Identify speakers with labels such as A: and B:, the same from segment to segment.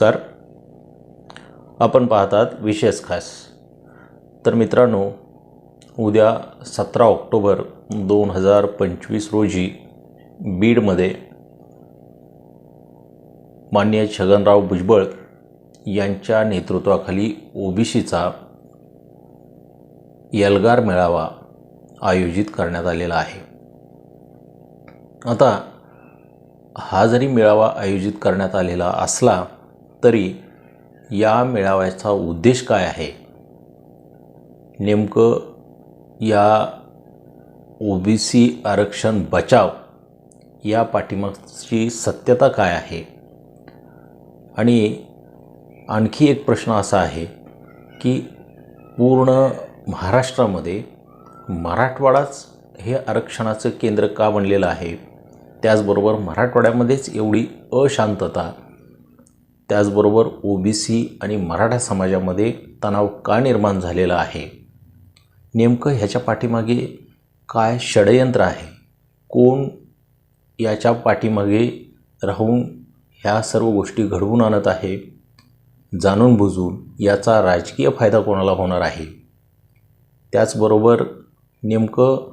A: नमस्कार. आपण पाहतात विशेष खास. तर मित्रांनो उद्या सतरा ऑक्टोबर दोन हजार पंचवीस रोजी बीडमध्ये माननीय छगनराव भुजबळ यांच्या नेतृत्वाखाली ओबीसीचा एल्गार मेळावा आयोजित करण्यात आलेला आहे. आता हा जरी मेळावा आयोजित करण्यात आलेला असला तरी या मेळाव्याचा उद्देश काय आहे? नेमकं या ओ बी सी आरक्षण बचाव या पाठीमागची सत्यता काय आहे? आणि आणखी एक प्रश्न असा आहे की पूर्ण महाराष्ट्रामध्ये मराठवाडाच हे आरक्षणाचं केंद्र का बनलेलं आहे? त्याचबरोबर मराठवाड्यामध्येच एवढी अशांतता त्याचबरोबर ओ बी सी आणि मराठा समाजामध्ये तणाव का निर्माण झालेला आहे? नेमकं ह्याच्या पाठीमागे काय षडयंत्र आहे? कोण याच्या पाठीमागे राहून ह्या सर्व गोष्टी घडवून आणत आहे? जाणून बुजून याचा राजकीय फायदा कोणाला होणार आहे? त्याचबरोबर नेमकं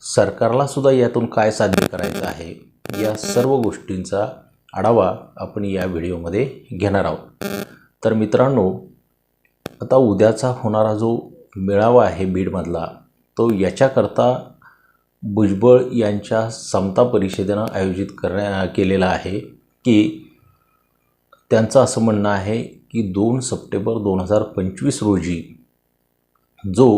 A: सरकारलासुद्धा यातून काय साध्य करायचं आहे? या सर्व गोष्टींचा आढावा आपण या व्हिडिओमध्ये घेणार आहोत. तर मित्रांनो आता उद्याचा होणारा जो मेळावा आहे बीडमधला तो याच्याकरता भुजबळ यांच्या समता परिषदेनं आयोजित करण्या केलेला आहे की त्यांचं असं म्हणणं आहे की दोन सप्टेंबर दोन हजार पंचवीस रोजी जो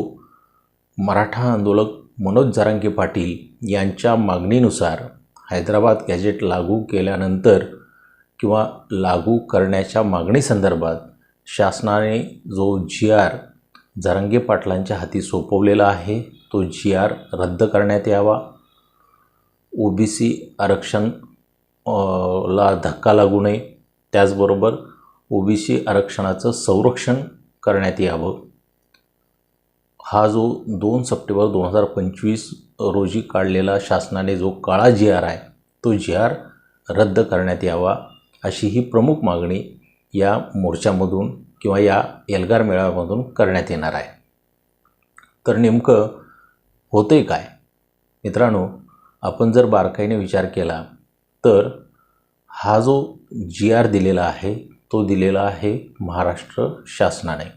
A: मराठा आंदोलक मनोज जारांगे पाटील यांच्या मागणीनुसार हैदराबाद गॅजेट लागू केल्यानंतर किंवा लागू करण्याच्या मागणीसंदर्भात शासनाने जो जी आर जरांगे पाटलांच्या हाती सोपवलेला आहे तो जी आर रद्द करण्यात यावा? ओ बी सी आरक्षण ला धक्का लागू नये. त्याचबरोबर ओ बी सी आरक्षणाचं संरक्षण करण्यात यावं. हा जो दोन सप्टेंबर दोन हजार पंचवीस रोजी काढलेला शासनाने जो काळा जी आर आहे तो जी आर रद्द करण्यात यावा अशी ही प्रमुख मागणी या मोर्चामधून किंवा या एल्गार मेळाव्यामधून करण्यात येणार आहे. तर नेमकं होते काय? मित्रांनो आपण जर बारकाईने विचार केला तर हा जो जी आर दिलेला आहे तो दिलेला आहे महाराष्ट्र शासनाने.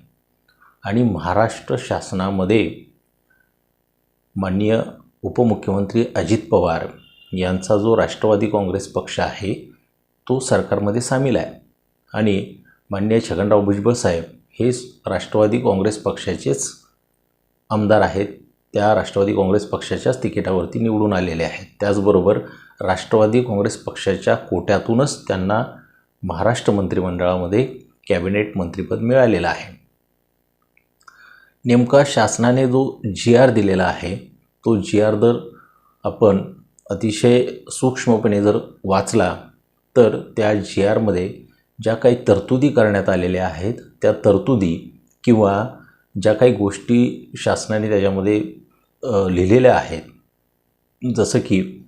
A: आणि महाराष्ट्र शासनामध्ये माननीय उपमुख्यमंत्री अजित पवार यांचा जो राष्ट्रवादी काँग्रेस पक्ष आहे तो सरकारमध्ये सामील आहे. आणि माननीय छगनराव भुजबळ साहेब हे राष्ट्रवादी काँग्रेस पक्षाचेच आमदार आहेत. त्या राष्ट्रवादी काँग्रेस पक्षाच्याच तिकिटावरती निवडून आलेले आहेत. त्याचबरोबर राष्ट्रवादी काँग्रेस पक्षाच्या कोट्यातूनच त्यांना महाराष्ट्र मंत्रिमंडळामध्ये कॅबिनेट मंत्रिपद मिळालेलं आहे. नेमका शासनाने जो जी आर दिलेला आहे तो जी आर जर आपण अतिशय सूक्ष्मपणे जर वाचला तर त्या जी आरमध्ये ज्या काही तरतुदी करण्यात आलेल्या आहेत त्या तरतुदी किंवा ज्या काही गोष्टी शासनाने त्याच्यामध्ये लिहिलेल्या आहेत. जसं की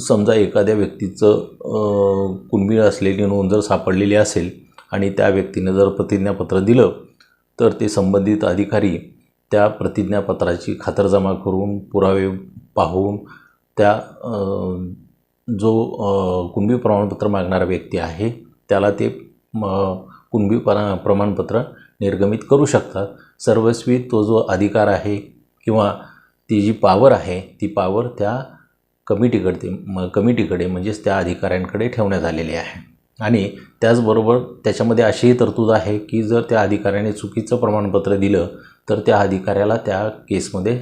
A: समजा एखाद्या व्यक्तीचं कुणबीळ असलेली नोंद जर सापडलेली असेल आणि त्या व्यक्तीने जर प्रतिज्ञापत्र दिलं तर ते संबंधित अधिकारी त्या प्रतिज्ञापत्राची खातरजमा करून पुरावे पाहून त्या जो कुणबी प्रमाणपत्र मागणारा व्यक्ती आहे त्याला ते कुणबी परा प्रमाणपत्र निर्गमित करू शकतात. सर्वस्वी तो जो अधिकार आहे किंवा ती जी पावर आहे ती पावर त्या कमिटीकडे म कमिटीकडे म्हणजेच त्या अधिकाऱ्यांकडे ठेवण्यात आलेली आहे. आणि त्याचबरोबर त्याच्यामध्ये अशीही तरतूद आहे की जर त्या अधिकाऱ्याने चुकीचं प्रमाणपत्र दिलं तर त्या अधिकाऱ्याला त्या केसमध्ये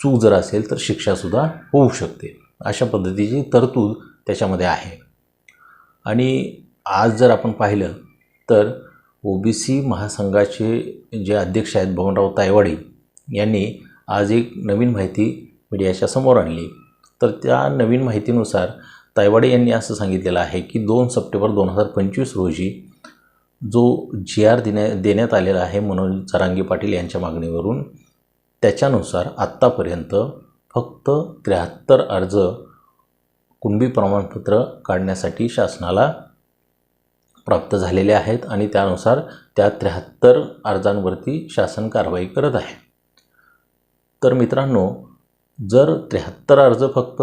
A: चूक जर असेल तर शिक्षासुद्धा होऊ शकते. अशा पद्धतीची तरतूद त्याच्यामध्ये आहे. आणि आज जर आपण पाहिलं तर ओ बी सी महासंघाचे जे अध्यक्ष आहेत भवनराव तायवाडे यांनी आज एक नवीन माहिती मीडियाच्या समोर आणली. तर त्या नवीन माहितीनुसार तायवाडे यांनी असं सांगितलेलं आहे की दोन सप्टेंबर दोन हजार पंचवीस रोजी जो जी आर देण्या देण्यात आलेला आहे मनोज चरांगी पाटील यांच्या मागणीवरून त्याच्यानुसार आत्तापर्यंत फक्त त्र्याहत्तर अर्ज कुणबी प्रमाणपत्र काढण्यासाठी शासनाला प्राप्त झालेले आहेत आणि त्यानुसार त्या त्र्याहत्तर अर्जांवरती शासन कारवाई करत आहे. तर मित्रांनो जर त्र्याहत्तर अर्ज फक्त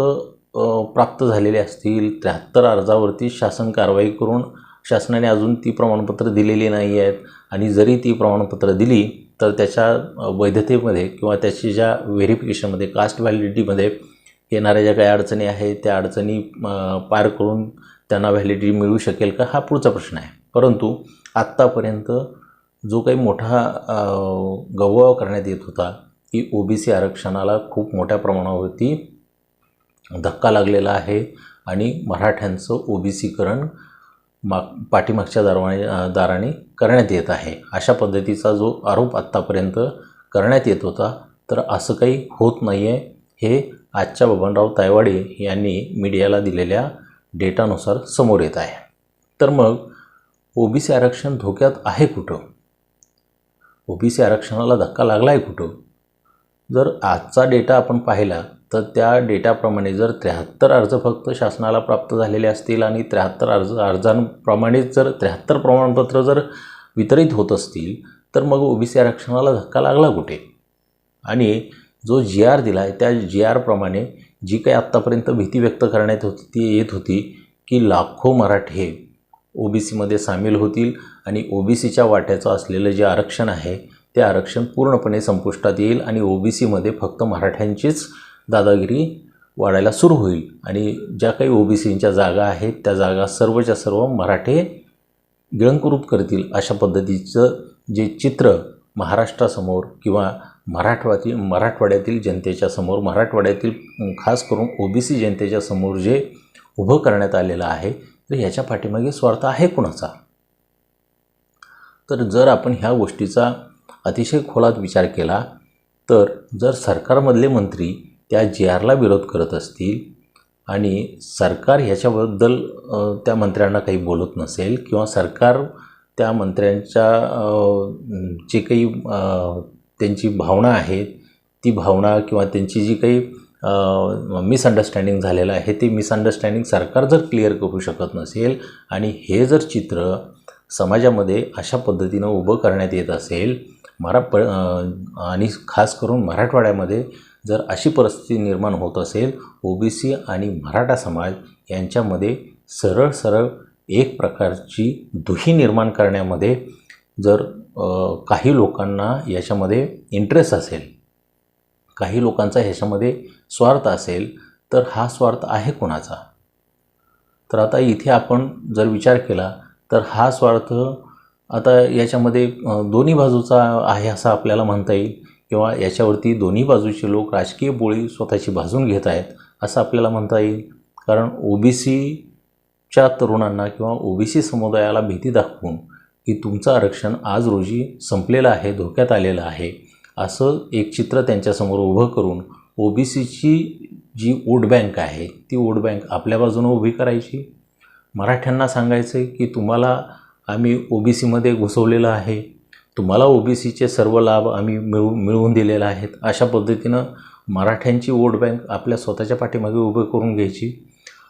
A: प्राप्त झालेले असतील त्र्याहत्तर अर्जावरती शासन कारवाई करून शासनाने अजून ती प्रमाणपत्र दिलेली नाही आहेत. आणि जरी ती प्रमाणपत्र दिली तर त्याच्या वैधतेमध्ये किंवा त्याची ज्या व्हेरिफिकेशनमध्ये कास्ट व्हॅलिडिटीमध्ये येणाऱ्या ज्या काही अडचणी आहेत त्या अडचणी पार करून त्यांना व्हॅलिडिटी मिळू शकेल का हा पुढचा प्रश्न आहे. परंतु आत्तापर्यंत जो काही मोठा गवाव करण्यात येत होता की ओ बी सी आरक्षणाला खूप मोठ्या प्रमाणावरती धक्का लागलेला आहे आणि मराठ्यांचं ओ बी सीकरण माग पाठीमागच्या दारवाने दाराने करण्यात येत आहे. अशा पद्धतीचा जो आरोप आत्तापर्यंत करण्यात येत होता तर असं काही होत नाही आहे हे आजच्या बबनराव तायवाडे यांनी मीडियाला दिलेल्या डेटानुसार समोर येत आहे. तर मग ओ बी सी आरक्षण धोक्यात आहे कुठं? ओ बी सी आरक्षणाला धक्का लागला आहे कुठं? जर आजचा डेटा आपण पाहिला तर त्या डेटाप्रमाणे जर त्र्याहत्तर अर्ज फक्त शासनाला प्राप्त झालेले असतील आणि त्र्याहत्तर अर्ज अर्जांप्रमाणेच जर त्र्याहत्तर प्रमाणपत्र जर वितरित होत असतील तर मग ओ बी सी आरक्षणाला धक्का लागला कुठे? आणि जो जी आर दिला आहे त्या जी आरप्रमाणे जी काही आत्तापर्यंत भीती व्यक्त करण्यात होती ती येत होती की लाखो मराठे ओ बी सीमध्ये सामील होतील आणि ओ बी सीच्या वाट्याचं असलेलं जे आरक्षण आहे ते आरक्षण पूर्णपणे संपुष्टात येईल आणि ओ बी सीमध्ये फक्त मराठ्यांचीच दादागिरी वाढायला सुरू होईल. आणि ज्या काही ओ बी सीच्या जागा आहेत त्या जागा सर्वच्या सर्व मराठे गिळंकुरूप करतील अशा पद्धतीचं जे चित्र महाराष्ट्रासमोर किंवा मराठवातील मराठवाड्यातील जनतेच्या समोर मराठवाड्यातील खास करून ओ बी सी जनतेच्या समोर जे उभं करण्यात आलेलं आहे तर ह्याच्या पाठीमागे स्वार्थ आहे कुणाचा? तर जर आपण ह्या गोष्टीचा अतिशय खोलात विचार केला तर जर सरकारमधले मंत्री त्या जी आरला विरोध करत असतील आणि सरकार ह्याच्याबद्दल त्या मंत्र्यांना काही बोलत नसेल किंवा सरकार त्या मंत्र्यांच्या जे काही त्यांची भावना आहे ती भावना किंवा त्यांची जी काही मिसअंडरस्टँडिंग झालेलं आहे ते मिसअंडरस्टँडिंग सरकार जर क्लिअर करू शकत नसेल आणि हे जर चित्र समाजामध्ये अशा पद्धतीनं उभं करण्यात येत असेल मरा प आणि खास करून मराठवाड्यामध्ये जर अशी परिस्थिती निर्माण होत असेल ओ बी सी आणि मराठा समाज यांच्यामध्ये सरळ सरळ एक प्रकारची दुही निर्माण करण्यामध्ये जर काही लोकांना याच्यामध्ये इंटरेस्ट असेल काही लोकांचा ह्याच्यामध्ये स्वार्थ असेल तर हा स्वार्थ आहे कोणाचा? तर आता इथे आपण जर विचार केला तर हा स्वार्थ आता याच्यामध्ये दोन्ही बाजूचा आहे असं आपल्याला म्हणता येईल. किंवा याच्यावरती दोन्ही बाजूचे लोक राजकीय बोळी स्वतःची भाजून घेत आहेत असं आपल्याला म्हणता येईल. कारण ओ बी सीच्या तरुणांना किंवा ओ बी सी समुदायाला भीती दाखवून की तुमचं आरक्षण आज रोजी संपलेलं आहे धोक्यात आलेलं आहे असं एक चित्र त्यांच्यासमोर उभं करून ओ बी सीची जी वोट बँक आहे ती वोट बँक आपल्या बाजूनं उभी करायची? मराठ्यांना सांगायचं की तुम्हाला आम्ही ओ बी सीमध्ये घुसवलेलं आहे. तुम्हाला ओ बी सीचे सर्व लाभ आम्ही मिळू मिळवून दिलेले आहेत. अशा पद्धतीनं मराठ्यांची वोट बँक आपल्या स्वतःच्या पाठीमागे उभे करून घ्यायची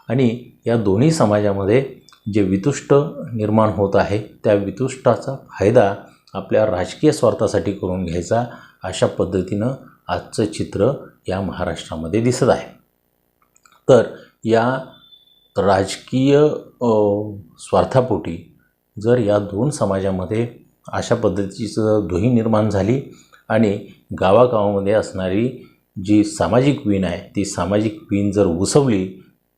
A: आणि या दोन्ही समाजामध्ये जे वितुष्ट निर्माण होत आहे त्या वितुष्टाचा फायदा आपल्या राजकीय स्वार्थासाठी करून घ्यायचा अशा पद्धतीनं आजचं चित्र या महाराष्ट्रामध्ये दिसत आहे. तर या राजकीय स्वार्थापोटी जर या दोन समाजामध्ये अशा पद्धतीचं दुही निर्माण झाली आणि गावागावामध्ये असणारी जी सामाजिक वीण आहे ती सामाजिक वीण जर उसवली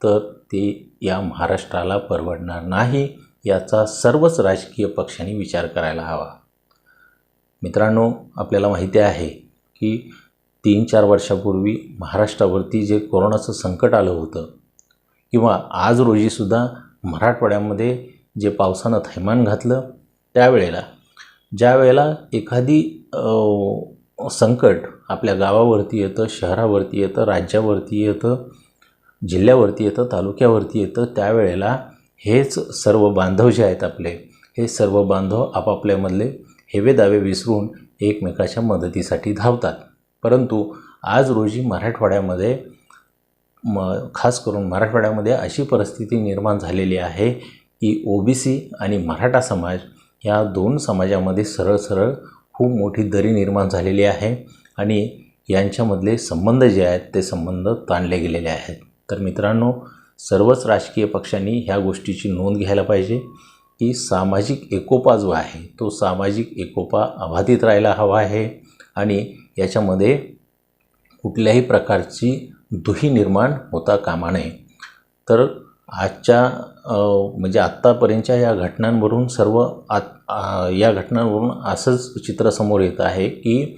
A: तर ते या महाराष्ट्राला परवडणार नाही याचा सर्वच राजकीय पक्षांनी विचार करायला हवा. मित्रांनो आपल्याला माहिती आहे की तीन चार वर्षापूर्वी महाराष्ट्रावरती जे कोरोनाचं संकट आलं होतं किंवा आज रोजीसुद्धा मराठवाड्यामध्ये जे पावसानं थैमान घातलं त्यावेळेला ज्या वेळेला एखादी संकट आपल्या गावावरती येतं शहरावरती येतं राज्यावरती येतं जिल्ह्यावरती येतं तालुक्यावरती येतं त्यावेळेला हेच सर्व बांधव जे आहेत आपले हे सर्व बांधव आपापल्यामधले हेवे दावे विसरून एकमेकाच्या मदतीसाठी धावतात. परंतु आज रोजी मराठवाड्यामध्ये म खास करून मराठवाड्यामध्ये अशी परिस्थिती निर्माण झालेली आहे की ओ बी सी आणि मराठा समाज या दोन समाजामध्ये सरळ सरळ खूप मोठी दरी निर्माण झालेली आहे आणि यांच्यामधले संबंध जे आहेत ते संबंध ताणले गेलेले आहेत. तर मित्रांनो सर्वच राजकीय पक्षांनी ह्या गोष्टीची नोंद घ्यायला पाहिजे की सामाजिक एकोपा जो आहे तो सामाजिक एकोपा अबाधित राहायला हवा आहे आणि याच्यामध्ये कुठल्याही प्रकारची दुही निर्माण होता कामा नये. तर आजच्या म्हणजे आत्तापर्यंतच्या या घटनांवरून सर्व आत या घटनांवरून असंच चित्र समोर येत आहे की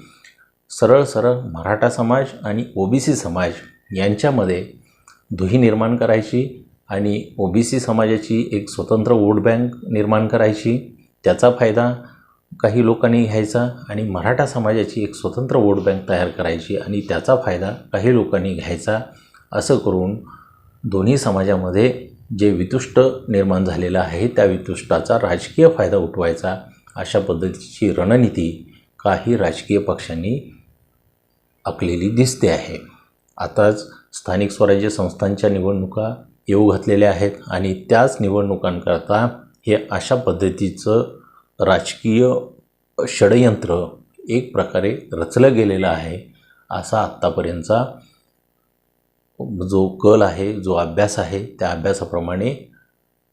A: सरळ सरळ मराठा समाज आणि ओ बी सी समाज यांच्यामध्ये दुही निर्माण करायची आणि ओ बी सी समाजाची एक स्वतंत्र वोट बँक निर्माण करायची त्याचा फायदा काही लोकांनी घ्यायचा आणि मराठा समाजाची एक स्वतंत्र वोट बँक तयार करायची आणि त्याचा फायदा काही लोकांनी घ्यायचा असं करून दोन्ही समाजामध्ये जे वितुष्ट निर्माण झालेलं आहे त्या वितुष्टाचा राजकीय फायदा उठवायचा अशा पद्धतीची रणनीती काही राजकीय पक्षांनी आखलेली दिसते आहे. आताच स्थानिक स्वराज्य संस्थांच्या निवडणुका येऊ घातलेल्या आहेत आणि त्याच निवडणुकांकरता हे अशा पद्धतीचं राजकीय षडयंत्र एक प्रकारे रचलं गेलेलं आहे असा आत्तापर्यंतचा जो कल आहे जो अभ्यास आहे त्या अभ्यासाप्रमाणे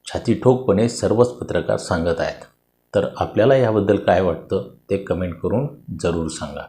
A: छाती ठोकपणे सर्वच पत्रकार सांगत आहेत. तर आपल्याला याबद्दल काय वाटतं ते कमेंट करून जरूर सांगा.